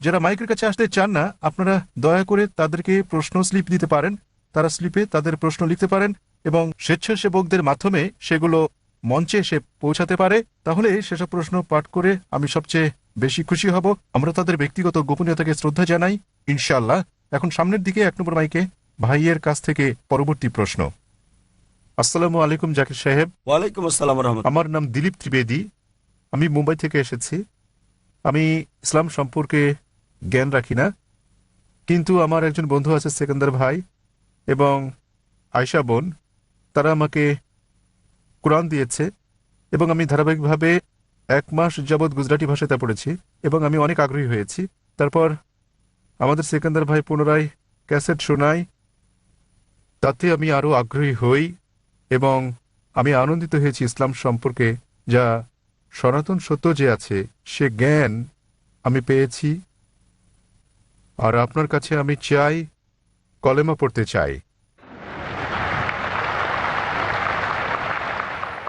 যারা মাইকের কাছে আসতে চান না আপনারা দয়া করে তাদেরকে প্রশ্ন স্লিপ দিতে পারেন। তারা স্লিপে তাদের প্রশ্ন লিখতে পারেন এবং স্বেচ্ছাসেবকদের মাধ্যমে সেগুলো মঞ্চে এসে পৌঁছাতে পারে। তাহলে সেসব প্রশ্ন পাঠ করে আমি সবচেয়ে বেশি খুশি হব। আমরা তাদের ব্যক্তিগত গোপনীয়তাকে শ্রদ্ধা জানাই। ইনশাআল্লাহ। এখন সামনের দিকে এক নম্বর মাইকে ভাইয়ের কাছ থেকে পরবর্তী প্রশ্ন। আসসালামু আলাইকুম জাকির সাহেব। ওয়ালাইকুম আসসালাম আমার নাম দিলীপ ত্রিবেদী। আমি মুম্বাই থেকে এসেছি। আমি ইসলাম সম্পর্কে জ্ঞান রাখি না। কিন্তু আমার একজন বন্ধু আছে সেকেন্দার ভাই এবং আয়শা বোন। তারা আমাকে কোরআন দিয়েছে এবং আমি ধারাবাহিকভাবে এক মাস যাবৎ গুজরাটি ভাষাতে পড়েছি এবং আমি অনেক আগ্রহী হয়েছি। তারপর আমাদের সেকেন্দার ভাই পুনরায় ক্যাসেট শোনায়। তাতে আমি আরও আগ্রহী হই এবং আমি আনন্দিত হয়েছি ইসলাম সম্পর্কে, যা সনাতন সত্য যে আছে, সে জ্ঞান আমি পেয়েছি। আর আপনার কাছে আমি চাই কলেমা পড়তে চাই।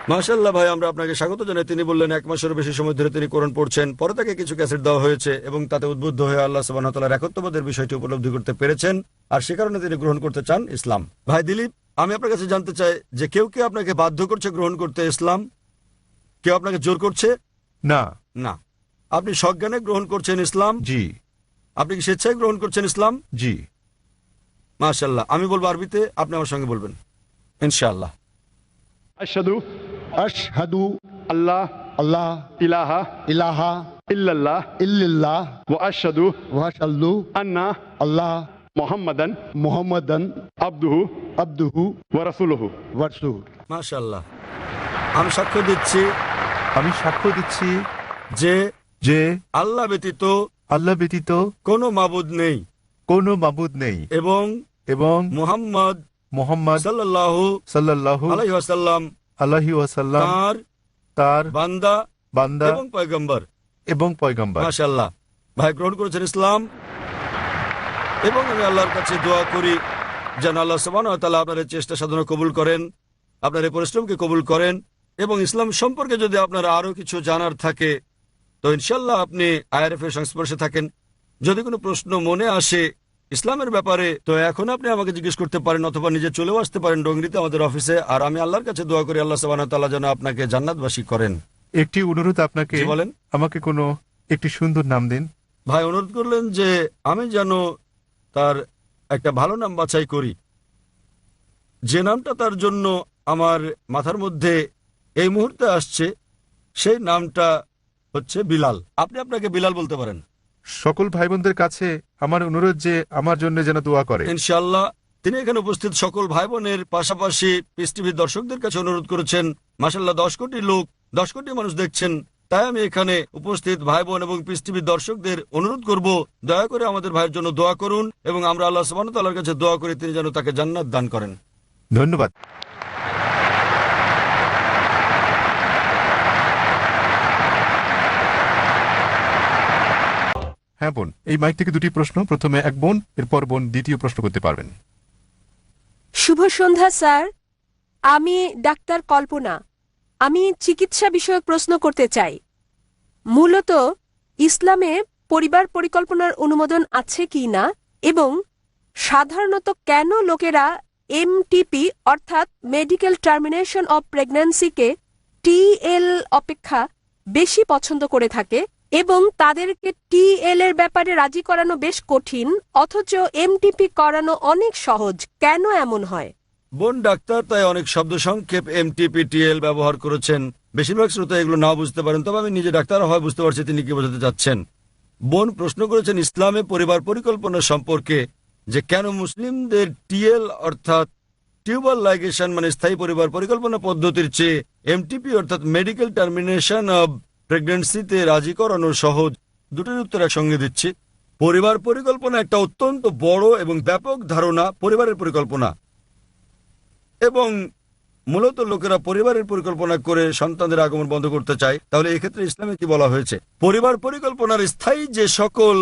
মাশাল্লাহ ভাই আমরা আপনাকে স্বাগত জানাই। তিনি বললেন এক মাসেরও বেশি সময় ধরে তিনি কোরআন পড়ছেন। পরে তাকে কিছু ক্যাসেট দেওয়া হয়েছে এবং তাতে উদ্বুদ্ধ হয়ে আল্লাহ সুবাহ তালার একত্ববাদের বিষয়টি উপলব্ধি করতে পেরেছেন। আর সে কারণে তিনি গ্রহণ করতে চান ইসলাম। ভাই দিলীপ আমি আপনার কাছে জানতে চাই যে কেউ কেউ আপনাকে বাধ্য করছে গ্রহণ করতে ইসলাম? কেউ আপনাকে জোর করছে? না। না। আপনি সজ্ঞানে গ্রহণ করছেন ইসলাম? জি। আপনি কি স্বেচ্ছায় গ্রহণ করছেন ইসলাম? জি। মাশাল্লাহ আমি বলব আরবিতে আপনি আমার সঙ্গে বলবেন। ইনশাআল্লাহ। আশহাদু আশহাদু আল্লাহ আল্লাহ ইলাহা ইলাহা ইল্লাল্লাহ ইল্লাল্লাহ ওয়া আশহাদু ওয়া আশহাদু আন্না আল্লাহ মুহাম্মাদান মুহাম্মাদান আব্দুহু আব্দুহু ওয়া রাসূলুহু। ওয়া রাসূল মাশাআল্লাহ। আমি সাক্ষ্য দিচ্ছি আমি সাক্ষ্য দিচ্ছি যে যে আল্লাহ ব্যতীত আল্লাহ ব্যতীত কোনো মাবুদ নেই। কোনো মাবুদ নেই। এবং এবং মুহাম্মদ মোহাম্মদ সাল্লাহ সাল্লাল্লাহু আলাইসাল্লাম আলাহি ওয়াসাল্লাম তার তার বান্দা বান্দা এবং পয়গম্বর। এবং পয়গম্বর। মাশাল্লাহ ভাই গ্রহণ করেছেন ইসলাম। এবং আমি আল্লাহর কাছে দোয়া করি যেন আল্লাহ সবান তালা আপনার চেষ্টা সাধনা কবুল করেন আপনার এই পরিশ্রমকে কবুল করেন এবং ইসলাম সম্পর্কে যদি আপনার আরও কিছু জানার থাকে তো ইনশাল্লাহ আপনি আইআরএফ এর সংস্পর্শে থাকেন। যদি কোনো প্রশ্ন মনে আসে ইসলামের ব্যাপারে তো এখন আপনি আমাকে জিজ্ঞেস করতে পারেন অথবা নিজে চলেও আসতে পারেন ডোংরিতে আমাদের অফিসে। আর আমি আল্লাহর কাছে দোয়া করি আল্লাহ সবান যেন আপনাকে জান্নাতবাসী করেন। একটি অনুরোধ আপনাকে বলেন। আমাকে কোনো একটি সুন্দর নাম দিন। ভাই অনুরোধ করলেন যে আমি যেন তার একটা ভালো নাম বাছাই করি। যে নামটা তার জন্য আমার মাথার মধ্যে এই মুহূর্তে আসছে সেই নামটা হচ্ছে বিলাল। আপনি আপনাকে বিলাল বলতে পারেন। সকল ভাই বোনদের কাছে আমার অনুরোধ যে আমার জন্য যেন দোয়া করে। ইনশাল্লাহ তিনি এখানে উপস্থিত সকল ভাই বোনের পাশাপাশি পিস টিভির দর্শকদের কাছে অনুরোধ করেছেন। মাসাল্লাহ দশ কোটি লোক দশ কোটি মানুষ দেখছেন। তাই আমি এখানে উপস্থিত ভাই বোন এবং পিস টিভির দর্শকদের অনুরোধ করব দয়া করে আমাদের ভাইয়ের জন্য দোয়া করুন এবং আমরা আল্লাহ সুবাহতাল্লাহর কাছে দোয়া করি তিনি যেন তাকে জান্নাত দান করেন। ধন্যবাদ। হ্যাঁ বোন। এই মাইক থেকে দুটি প্রশ্ন। প্রথমে এক বোন, এরপর বোন দ্বিতীয় প্রশ্ন করতে পারবেন। শুভ সন্ধ্যা, স্যার। আমি ডাক্তার কল্পনা। আমি চিকিৎসা বিষয়ক প্রশ্ন করতে চাই। মূলত, ইসলামে পরিবার পরিকল্পনার অনুমোদন আছে কি না? এবং সাধারণত কেন লোকেরা এমটিপি অর্থাৎ মেডিকেল টার্মিনেশন অব প্রেগন্যান্সিকে টিএল অপেক্ষা বেশি পছন্দ করে থাকে? এবং তাদেরকে টিএল এর ব্যাপারে রাজি করানো বেশ কঠিন, অথচ এমটিপি করানো অনেক সহজ। কেন এমন হয়? বোন ডাক্তার, তাই অনেক শব্দ সংক্ষেপ এমটিপিটিএল ব্যবহার করেছেন। বেশিরভাগ শ্রোতা এগুলো না বুঝতে পারেন, তবে আমি নিজে ডাক্তার হয় বুঝতে পারছি তিনি কি বোঝাতে চাচ্ছেন। বোন প্রশ্ন করেছেন, ইসলামে পরিবার পরিকল্পনা সম্পর্কে যে কেন মুসলিমদের টিএল অর্থাৎ টিউবার লাইগেশন মানে স্থায়ী পরিবার পরিকল্পনা পদ্ধতির চেয়ে এমটিপি অর্থাৎ মেডিকেল টার্মিনেশন অব প্রেগন্যান্সিতে রাজি করানো সহজ। দুটোর উত্তর একসঙ্গে দিচ্ছি। পরিবার পরিকল্পনা একটা অত্যন্ত বড় এবং ব্যাপক ধারণা পরিবারের পরিকল্পনা। এবং মূলত লোকেরা পরিবারের পরিকল্পনা করে সন্তানদের আগমন বন্ধ করতে চায়। তাহলে এক্ষেত্রে ইসলামে কি বলা হয়েছে? পরিবার পরিকল্পনার স্থায়ী যে সকল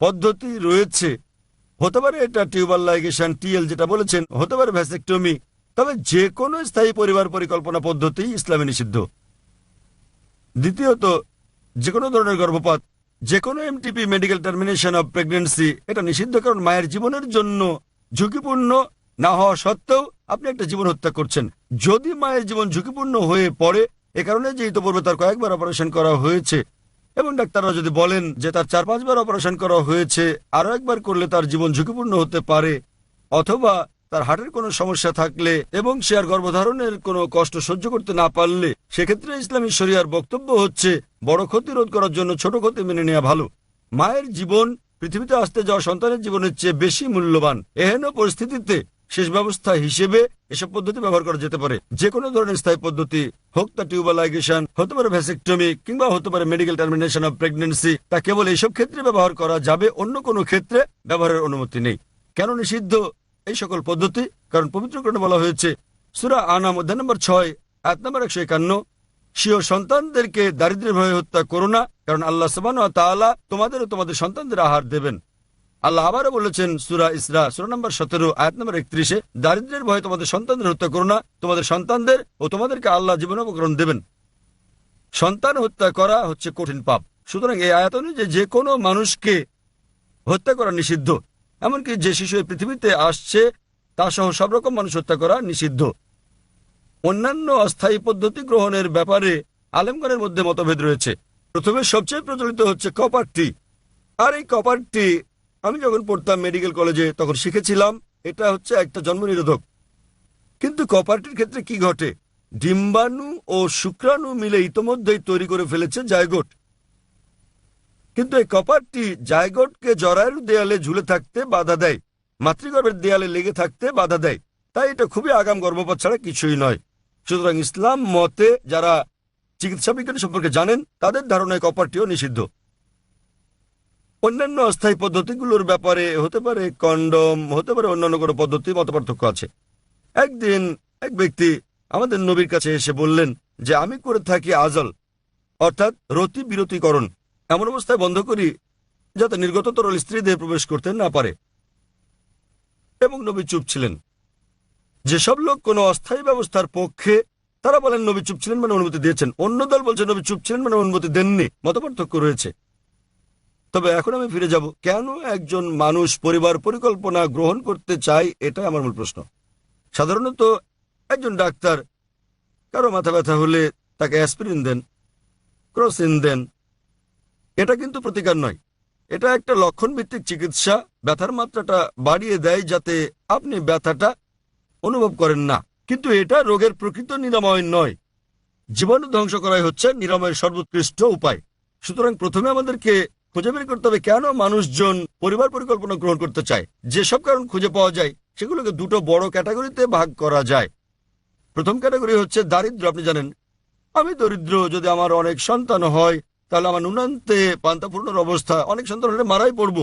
পদ্ধতি রয়েছে, হতে পারে এটা টিউবার লাইগেশন, টিএল যেটা বলেছেন, হতে পারে ভ্যাসেক্টমি, তবে যে কোনো স্থায়ী পরিবার পরিকল্পনা পদ্ধতি ইসলামে নিষিদ্ধ। দ্বিতীয়ত যে কোনো ধরনের গর্ভপাত যে কোনো MTP medical termination of pregnancy এটা নিষিদ্ধ কারণ মায়ের জীবনের জন্য ঝুঁকিপূর্ণ, না হওয়া সত্ত্বেও আপনি একটা জীবন হত্যা করছেন। যদি মায়ের জীবন ঝুঁকিপূর্ণ হয়ে পড়ে, এ কারণে যে ইতপূর্বে তার কয়েকবার অপারেশন করা হয়েছে, এবং ডাক্তাররা যদি বলেন যে তার চার পাঁচবার অপারেশন করা হয়েছে, আরও একবার করলে তার জীবন ঝুঁকিপূর্ণ হতে পারে, অথবা তার হার্টের কোনো সমস্যা থাকলে এবং সে আর গর্ভধারণের কোনো কষ্ট সহ্য করতে না পারলে, সেক্ষেত্রে ইসলামী শরিয়ার বক্তব্য হচ্ছে, বড় ক্ষতি রোধ করার জন্য ছোট ক্ষতি মেনে নেওয়া ভালো। মায়ের জীবন পৃথিবীতে আসতে যাওয়া সন্তানের জীবনের চেয়ে বেশি মূল্যবান। এহেন পরিস্থিতিতে শেষ ব্যবস্থা হিসেবে এসব পদ্ধতি ব্যবহার করা যেতে পারে। যে কোনো ধরনের স্থায়ী পদ্ধতি হোক তা টিউবালাইগেশন হতে পারে ভ্যাসেক্টমি কিংবা হতে পারে মেডিকেল টার্মিনেশন অফ প্রেগনেন্সি তা কেবল এইসব ক্ষেত্রে ব্যবহার করা যাবে, অন্য কোনো ক্ষেত্রে ব্যবহারের অনুমতি নেই। কেন নিষিদ্ধ? এই সকল পদ্ধতি, কারণ পবিত্রকরণে বলা হয়েছে, সুরা আনাম, অধ্যায় নম্বর ছয় আট নম্বর একশো একান্ন, স্বীয় সন্তানদেরকে দারিদ্র্যের ভয়ে হত্যা করো না, কারণ আল্লাহ সবান তোমাদের ও তোমাদের সন্তানদের আহার দেবেন। আল্লাহ আবারও বলেছেন, সুরা ইসরা, সুরা নম্বর সতেরো, আয়াত নম্বর একত্রিশে দারিদ্র্যের ভয়ে তোমাদের সন্তানদের হত্যা করো না, তোমাদের সন্তানদের ও তোমাদেরকে আল্লাহ জীবন জীবনোপকরণ দেবেন। সন্তান হত্যা করা হচ্ছে কঠিন পাপ। সুতরাং এই আয়াত অনুযায়ী যে কোনো মানুষকে হত্যা করা নিষিদ্ধ। এমনকি যে শিশু এই পৃথিবীতে আসছে, তা সহ সব রকম মানুষ হত্যা করা নিষিদ্ধ। অন্যান্য অস্থায়ী পদ্ধতি গ্রহণের ব্যাপারে আলেমগণের মধ্যে মতভেদ রয়েছে। প্রথমে সবচেয়ে প্রচলিত হচ্ছে কপারটি আর এই কপারটি আমি যখন পড়তাম মেডিকেল কলেজে তখন শিখেছিলাম, এটা হচ্ছে একটা জন্ম নিরোধক কিন্তু কপারটির ক্ষেত্রে কি ঘটে? ডিম্বাণু ও শুক্রাণু মিলে ইতোমধ্যেই তৈরি করে ফেলেছে জায়গোট। কিন্তু এই কপারটি জায়গোটকে জরায়ুর দেয়ালে ঝুলে থাকতে বাধা দেয়, মাতৃগর্ভের দেয়ালে লেগে থাকতে বাধা দেয়। তাই এটা খুবই আগাম গর্ভপাত ছাড়া কিছুই নয়। সুতরাং ইসলাম মতে যারা চিকিৎসা বিজ্ঞান সম্পর্কে জানেন, তাদের ধারণায় কপারটিও নিষিদ্ধ। অন্যান্য অস্থায়ী পদ্ধতিগুলোর ব্যাপারে হতে পারে কন্ডম, হতে পারে অন্যান্য কোনো পদ্ধতি, মত পার্থক্য আছে। একদিন এক ব্যক্তি আমাদের নবীর কাছে এসে বললেন যে, আমি করে থাকি আজল, অর্থাৎ রতি বিরতিকরণ এমন অবস্থায় বন্ধ করি যাতে নির্গত তরল স্ত্রীদের প্রবেশ করতে না পারে। এবং নবী চুপ ছিলেন। যেসব লোক কোনো অস্থায়ী ব্যবস্থার পক্ষে, তারা বলেন নবী চুপ ছিলেন মানে অনুমতি দিয়েছেন। অন্য দল বলছে নবী চুপ ছিলেন মানে অনুমতি দেননি। মতপার্থক্য রয়েছে। তবে এখন আমি ফিরে যাব। কেন একজন মানুষ পরিবার পরিকল্পনা গ্রহণ করতে চায়, এটাই আমার মূল প্রশ্ন। সাধারণত একজন ডাক্তার কারও মাথা ব্যথা হলে তাকে অ্যাসপিরিন দেন, ক্রসিন দেন এটা কিন্তু প্রতিকার নয়। এটা একটা লক্ষণ ভিত্তিক চিকিৎসা। ব্যথার মাত্রাটা বাড়িয়ে দেয় যাতে আপনি ব্যথাটা অনুভব করেন না। কিন্তু এটা রোগের প্রকৃত নিরাময় নয়। জীবাণু ধ্বংস করাই হচ্ছে নিরাময়ের সর্বোৎকৃষ্ট উপায়। সুতরাং প্রথমে আমাদেরকে খুঁজে বের করতে হবে কেন মানুষজন পরিবার পরিকল্পনা গ্রহণ করতে চায়। যেসব কারণ খুঁজে পাওয়া যায়, সেগুলোকে দুটো বড় ক্যাটাগরিতে ভাগ করা যায়। প্রথম ক্যাটাগরি হচ্ছে দারিদ্র। আপনি জানেন, আমি দরিদ্র, যদি আমার অনেক সন্তান হয় তাহলে আমার নুনান্তে পান্তাপূর্ণর অবস্থা, অনেক সন্তান হলে মারাই পড়ব।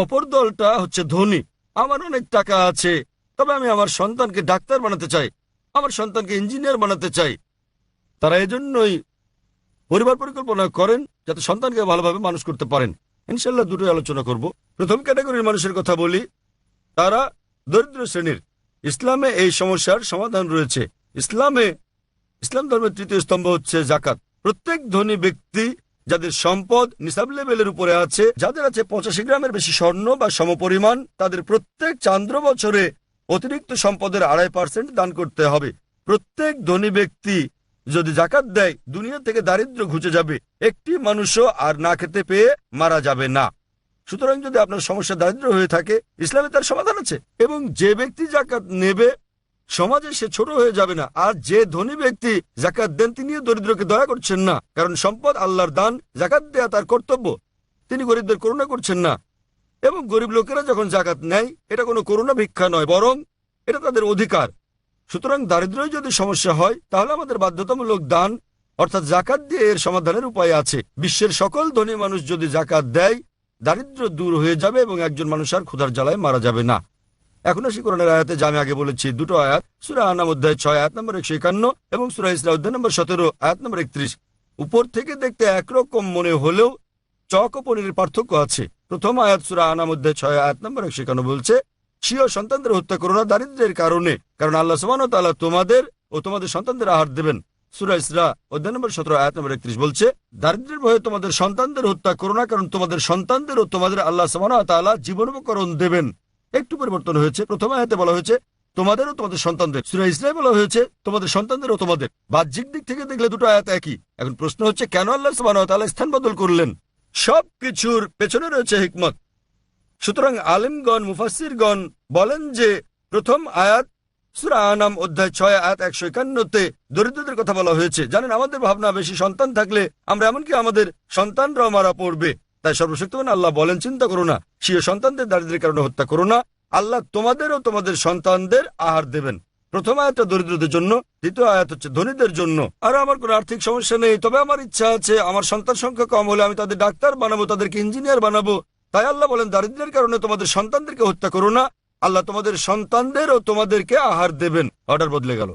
অপর দলটা হচ্ছে ধনী। আমার অনেক টাকা আছে, তবে আমি আমার সন্তানকে ডাক্তার বানাতে চাই, আমার সন্তানকে ইঞ্জিনিয়ার বানাতে চাই। তারা এজন্যই পরিবার পরিকল্পনা করেন, যাতে সন্তানকে ভালোভাবে মানুষ করতে পারেন। ইনশাল্লাহ দুটোই আলোচনা করব। প্রথম ক্যাটাগরির মানুষের কথা বলি, তারা দরিদ্র শ্রেণির। ইসলামে এই সমস্যার সমাধান রয়েছে। ইসলামে, ইসলাম ধর্মের তৃতীয় স্তম্ভ হচ্ছে জাকাত। প্রত্যেক ধনী ব্যক্তি যাদের সম্পদ নিসাব লেভেলের উপরে আছে, যাদের আছে পঁচাশি গ্রামের বেশি স্বর্ণ বা সমপরিমাণ, তাদের প্রত্যেক চান্দ্র বছরে অতিরিক্ত সম্পদের আড়াই পার্সেন্ট দান করতে হবে। প্রত্যেক ধনী ব্যক্তি যদি জাকাত দেয়, দুনিয়া থেকে দারিদ্র ঘুচে যাবে, একটি মানুষও আর না খেতে পেয়ে মারা যাবে না। সুতরাং যদি আপনার সমস্যা দারিদ্র হয়ে থাকে, ইসলামে তার সমাধান আছে। এবং যে ব্যক্তি জাকাত নেবে সমাজে সে ছোট হয়ে যাবে না। আর যে ধনী ব্যক্তি জাকাত দেন তিনিও দরিদ্রকে দয়া করছেন না। কারণ সম্পদ আল্লাহর দান জাকাত দেয়া তার কর্তব্য। তিনি গরিবদের করুণা করছেন না। এবং গরিব লোকেরা যখন জাকাত নেয়, এটা কোনো করুণা ভিক্ষা নয়, বরং এটা তাদের অধিকার। সুতরাং দারিদ্র্যই যদি সমস্যা হয়, তাহলে আমাদের বাধ্যতামূলক দান, অর্থাৎ জাকাত দিয়ে এর সমাধানের উপায় আছে। বিশ্বের সকল ধনী মানুষ যদি জাকাত দেয়, দারিদ্র্য দূর হয়ে যাবে এবং একজন মানুষ আর ক্ষুধার জ্বালায় মারা যাবে না। এখন আসি কোরআনের আয়াতে যা আমি আগে বলেছি, দুটো আয়াত, সুরা আনাম অধ্যায় ছয়, আয়াত নম্বর একশো একান্ন এবং সুরা ইসরা অধ্যায় নম্বর সতেরো, আয়াত নম্বর একত্রিশ। উপর থেকে দেখতে একরকম মনে হলেও চক ও পনিরের পার্থক্য আছে। প্রথম আয়াত সুরা আনাম অধ্যায় ছয়, আয়াত নম্বর একশো একান্ন বলছে, স্বীয় সন্তানদের হত্যা করো না দারিদ্র্যের কারণে, কারণ আল্লাহ সুবাহ তাআলা তোমাদের ও তোমাদের সন্তানদের আহার দেবেন। সুরা ইসরা অধ্যায় নম্বর সতেরো, আয়াত নম্বর একত্রিশ বলছে, দারিদ্রের ভয়ে তোমাদের সন্তানদের হত্যা করো না, কারণ তোমাদের সন্তানদের ও তোমাদের আল্লাহ সমান তাআলা জীবনোপকরণ দেবেন। একটু পরিবর্তন হয়েছে। প্রথম আয়াতে বলা হয়েছে তোমাদেরও তোমাদের সন্তানদের। সুরা ইসরায় বলা হয়েছে, তোমাদের সন্তানদেরও তোমাদের। বাহ্যিক দিক থেকে দেখলে দুটো আয়াত একই। এখন প্রশ্ন হচ্ছে, কেন আল্লাহ তাআলা স্থান বদল করলেন? সব কিছুর পেছনে রয়েছে হিকমত। সুতরাং আলিমগণ মুফাসিরগণ বলেন যে, প্রথম আয়াত, সুরা আনাম অধ্যায় ছয়, আয়াত একশো একান্নতে দরিদ্রদের কথা বলা হয়েছে। জানেন, আমাদের ভাবনা, বেশি সন্তান থাকলে আমরা এমনকি আমাদের সন্তানরাও মারা পড়বে। তাই সর্বশক্তিমান আল্লাহ বলেন, চিন্তা করো না, স্বীয় সন্তানদের দারিদ্রের কারণে হত্যা করো না। আল্লাহ তোমাদেরও তোমাদের সন্তানদের আহার দেবেন। প্রথম আয়াতটা দরিদ্রদের জন্য, দ্বিতীয় আয়াত হচ্ছে ধনীদের জন্য। আর আমার কোনো আর্থিক সমস্যা নেই, তবে আমার ইচ্ছা আছে, আমার সন্তান সংখ্যা কম হলে আমি তাদের ডাক্তার বানাবো, তাদেরকে ইঞ্জিনিয়ার বানাবো। তাই আল্লাহ বলেন দারিদ্রের কারণে তোমাদের সন্তানদেরকে হত্যা করো না। আল্লাহ তোমাদের সন্তানদেরও তোমাদেরকে আহার দেবেন। অর্ডার বদলে গেল।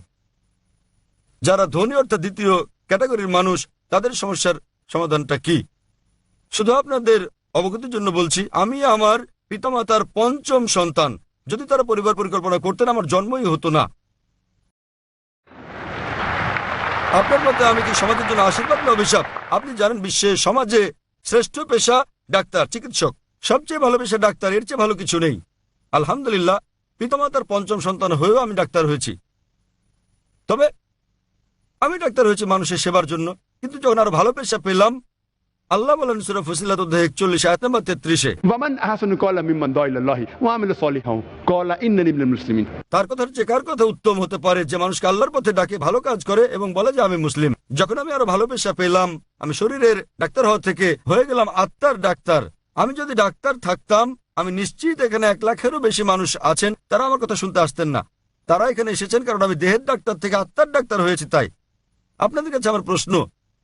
যারা ধনী অর্থাৎ দ্বিতীয় ক্যাটাগরির মানুষ, তাদের সমস্যার সমাধানটা কি? শুধু আপনাদের অবগতির জন্য বলছি, আমি আমার পিতামাতার পঞ্চম সন্তান। যদি তারা পরিবার পরিকল্পনা করতেন, আমার জন্মই হতো না। আপনার মতে আমি কি সমাজের জন্য আশীর্বাদ না অভিশাপ? আপনি জানেন বিশ্বে সমাজে শ্রেষ্ঠ পেশা ডাক্তার, চিকিৎসক। সবচেয়ে ভালো পেশা ডাক্তার, এর চেয়ে ভালো কিছু নেই। আলহামদুলিল্লাহ, পিতামাতার পঞ্চম সন্তান হয়েও আমি ডাক্তার হয়েছি। তবে আমি ডাক্তার হয়েছি মানুষের সেবার জন্য। কিন্তু যখন আরও ভালো পেশা পেলাম আল্লাহ বলেন সুরা ফুসিলাত অধ্যায় 41 আয়াত নম্বর 33 এ ওয়ামান আহসানু কওলা মিম্মান দা ইল্লাল্লাহি ওয়া আমিলা সালিহাও। কওলা ইন্নানি মিনাল মুসলিমিন। তার কথা হচ্ছে কার কথা উত্তম হতে পারে যে মানুষকে আল্লাহর পথে ডাকে ভালো কাজ করে এবং বলে যে আমি মুসলিম? যখন আমি আরও ভালো পেশা পেলাম আমি শরীরের ডাক্তার হওয়া থেকে হয়ে গেলাম আত্মার ডাক্তার। আমি যদি ডাক্তার থাকতাম আমি নিশ্চিত এখানে এক লাখেরও বেশি মানুষ আছেন তারা আমার কথা শুনতে আসতেন না। তারা এখানে এসেছেন কারণ আমি দেহের ডাক্তার থেকে আত্মার ডাক্তার হয়েছি তাই। আপনাদের কাছে আমার প্রশ্ন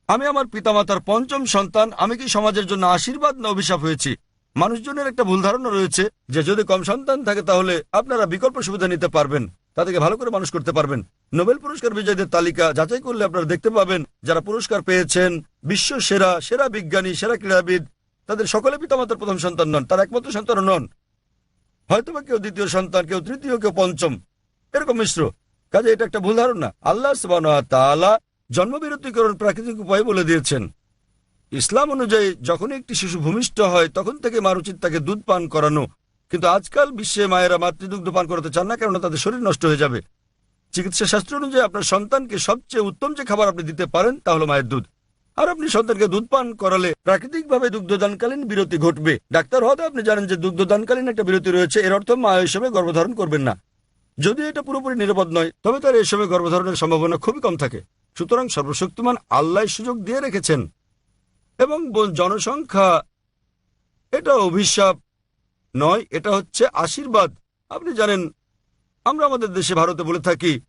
আমি আমার পিতামাতার পঞ্চম সন্তান, আমি কি সমাজের জন্য আশীর্বাদ না অভিশাপ হয়েছি? মানুষজনের একটা ভুল ধারণা রয়েছে যে যদি কম সন্তান থাকে তাহলে আপনারা বিকল্প সুবিধা নিতে পারবেন, তাদেরকে ভালো করে মানুষ করতে পারবেন। নোবেল পুরস্কার বিজয়ীদের তালিকা যাচাই করলে আপনারা দেখতে পাবেন, যারা পুরস্কার পেয়েছেন, বিশ্ব সেরা সেরা বিজ্ঞানী, সেরা ক্রীড়াবিদ, তাদের সকলে পিতামাতার প্রথম সন্তান নন, তার একমাত্র সন্তান নন। হয়তোবা কেউ দ্বিতীয় সন্তান, কেউ তৃতীয়, কেউ পঞ্চম, এরকম মিশ্র। কাজে এটা একটা ভুল ধারণা। আল্লাহ তাআলা জন্মবিরতিকরণ প্রাকৃতিক উপায় বলে দিয়েছেন। ইসলাম অনুযায়ী যখন একটি শিশু ভূমিষ্ঠ হয়, তখন থেকে মার উচিত তাকে দুধ পান করানো। কিন্তু আজকাল বিশ্বে মায়েরা মাতৃদুগ্ধ পান করাতে চান না, কেননা তাদের শরীর নষ্ট হয়ে যাবে। চিকিৎসা শাস্ত্র অনুযায়ী আপনার সন্তানকে সবচেয়ে উত্তম যে খাবার আপনি দিতে পারেন, তা হলো মায়ের দুধ। আর আপনি সন্তানকে দুধ পান করালে প্রাকৃতিকভাবে দুগ্ধদানকালীন বিরতি ঘটবে। ডাক্তার হতে আপনি জানেন যে দুগ্ধদানকালীন একটা বিরতি রয়েছে, এর অর্থ মা হিসেবে গর্ভধারণ করবেন না। যদিও এটা পুরোপুরি নিরাপদ নয় তবে তার এই সময় গর্ভধারণের সম্ভাবনা খুবই কম থাকে। সুতরাং সর্বশক্তিমান আল্লাহ সুযোগ দিয়ে রেখেছেন। এবং জনসংখ্যা এটা অভিশাপ নয় এটা হচ্ছে আশীর্বাদ। আপনি জানেন আমরা আমাদের দেশে ভারতে বলে থাকি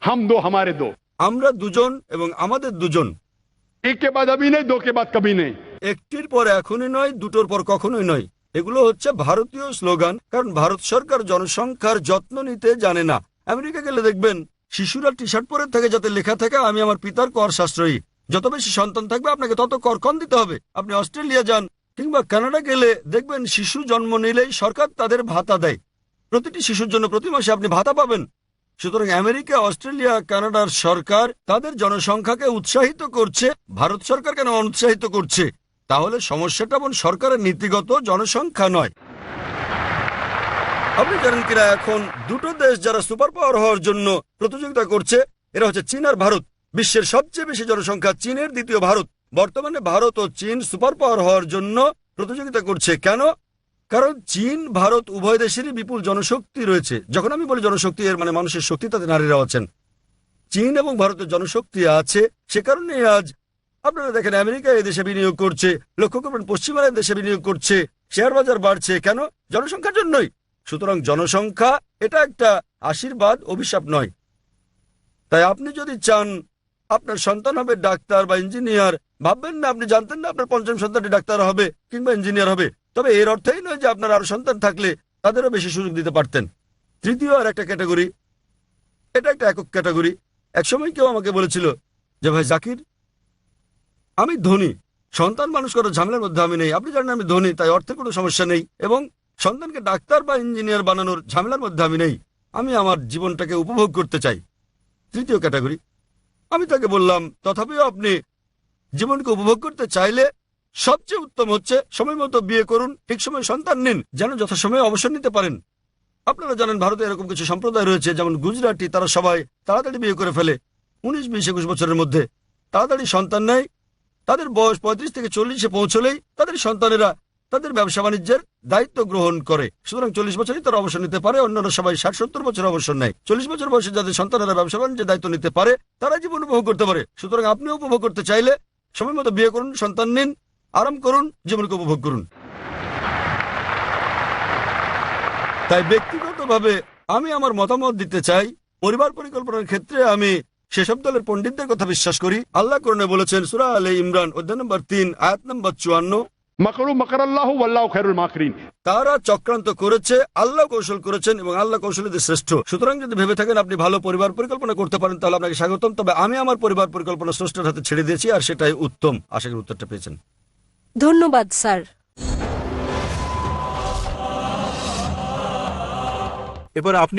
হাম দো হামারে দো। আমরা দুজন এবং আমাদের দুজন। একে নেই। একটির পর এখনই নয় দুটোর পর কখনোই নয়। এগুলো হচ্ছে ভারতীয় স্লোগান, কারণ ভারত সরকার জনসংখ্যার যত্ন নিতে জানে না। আমেরিকা গেলে দেখবেন, শিশুরা টি শার্ট পরে থাকে, যাতে লেখা থাকে, আমি আমার পিতার কর সাশ্রয়ী। যত বেশি সন্তান থাকবে, আপনাকে তত কর কম দিতে হবে। আপনি অস্ট্রেলিয়া যান কিংবা কানাডা গেলে দেখবেন, শিশু জন্ম নিলেই সরকার তাদের ভাতা দেয়। প্রতিটি শিশুর জন্য প্রতি মাসে আপনি ভাতা পাবেন। সুতরাং আমেরিকা, অস্ট্রেলিয়া, কানাডার সরকার তাদের জনসংখ্যাকে উৎসাহিত করছে। ভারত সরকার কেন অনুৎসাহিত করছে? তাহলে সমস্যাটা এমন সরকারের নীতিগত জনসংখ্যা নয়। আপনি জানেন কিনা, এখন দুটো দেশ যারা সুপার পাওয়ার হওয়ার জন্য প্রতিযোগিতা করছে, এরা হচ্ছে চীন আর ভারত। বিশ্বের সবচেয়ে বেশি জনসংখ্যা চীনের দ্বিতীয় ভারত। বর্তমানে ভারত ও চীন সুপার পাওয়ার হওয়ার জন্য প্রতিযোগিতা করছে। কেন? কারণ চীন, ভারত উভয় দেশেরই বিপুল জনশক্তি রয়েছে। যখন আমি বলি জনশক্তি, এর মানে মানুষের শক্তি, তাতে নারীরা আছেন। চীন এবং ভারতের জনশক্তি আছে, সে কারণে আজ আপনারা দেখেন, আমেরিকা দেশে বিনিয়োগ করছে, লক্ষ্য করবেন পশ্চিমারা দেশে বিনিয়োগ করছে, শেয়ার বাজার বাড়ছে। কেন? জনসংখ্যার জন্যই। সুতরাং জনসংখ্যা এটা একটা আশীর্বাদ, অভিশাপ নয়। তাই আপনি যদি চান আপনার সন্তান হবে ডাক্তার বা ইঞ্জিনিয়ার, ভাববেন না, আপনি জানতেন না আপনার পঞ্চম সন্তানটি ডাক্তার হবে কিংবা ইঞ্জিনিয়ার হবে। তবে এর অর্থই নয় যে আপনার আরও সন্তান থাকলে তাদেরও বেশি সুযোগ দিতে পারতেন। তৃতীয় আর একটা ক্যাটাগরি, এটা একটা একক ক্যাটাগরি। একসময় কেউ আমাকে বলেছিল যে, ভাই জাকির আমি ধনী। সন্তান মানুষ করার ঝামেলার মধ্যে আমি নেই। আপনি জানেন আমি ধনী, তাই অর্থের কোনো সমস্যা নেই। এবং সন্তানকে ডাক্তার বা ইঞ্জিনিয়ার বানানোর ঝামেলার মধ্যে আমি নেই। আমি আমার জীবনটাকে উপভোগ করতে চাই। তৃতীয় ক্যাটাগরি। আমি তাকে বললাম, তথাপিও আপনি জীবনকে উপভোগ করতে চাইলে সবচেয়ে উত্তম হচ্ছে সময় মতো বিয়ে করুন, ঠিক সময় সন্তান নিন, যেন যথাসময়ে অবসর নিতে পারেন। আপনারা জানেন ভারতে এরকম কিছু সম্প্রদায় রয়েছে, যেমন গুজরাটি, তারা সবাই তাড়াতাড়ি বিয়ে করে ফেলে। উনিশ, বিশ, একুশ বছরের মধ্যে তাড়াতাড়ি সন্তান নেয় তাদের বয়স পঁয়ত্রিশ থেকে চল্লিশে পৌঁছলেই তাদের সন্তানেরা তাদের ব্যবসা বাণিজ্যের দায়িত্ব গ্রহণ করে। সুতরাং চল্লিশ বছরই তারা অবসর নিতে পারে, অন্যান্য সবাই ষাট সত্তর বছর অবসর নেয়। চল্লিশ বছর বয়সে যাদের সন্তানেরা ব্যবসা বাণিজ্যের দায়িত্ব নিতে পারে, তারা জীবন উপভোগ করতে পারে। সুতরাং আপনিও উপভোগ করতে চাইলে সময় মতো বিয়ে করুন, সন্তান নিন, আরাম করুন, জীবনকে উপভোগ করুন। তাই ব্যক্তিগতভাবে আমি আমার মতামত দিতে চাই, পরিবার পরিকল্পনার ক্ষেত্রে আমি সেসব দলের পণ্ডিতদের কথা বিশ্বাস করি। আল্লাহ করণে বলেছেন সুরা আলী ইমরান অধ্যায় নম্বর তিন আয়াত নম্বর চুয়ান্ন। তারা চক্রান্ত করেছে আল্লাহ কৌশল করেছেন এবং আল্লাহ কৌশলীদের শ্রেষ্ঠ। সুতরাং যদি ভেবে থাকেন আপনি ভালো পরিবার পরিকল্পনা করতে পারেন তাহলে আপনাকে স্বাগতম। তবে আমি আমার পরিবার পরিকল্পনা স্রষ্টার হাতে ছেড়ে দিয়েছি আর সেটাই উত্তম। আশা করি উত্তরটা পেয়েছেন। ধন্যবাদ স্যার। এবার আপনি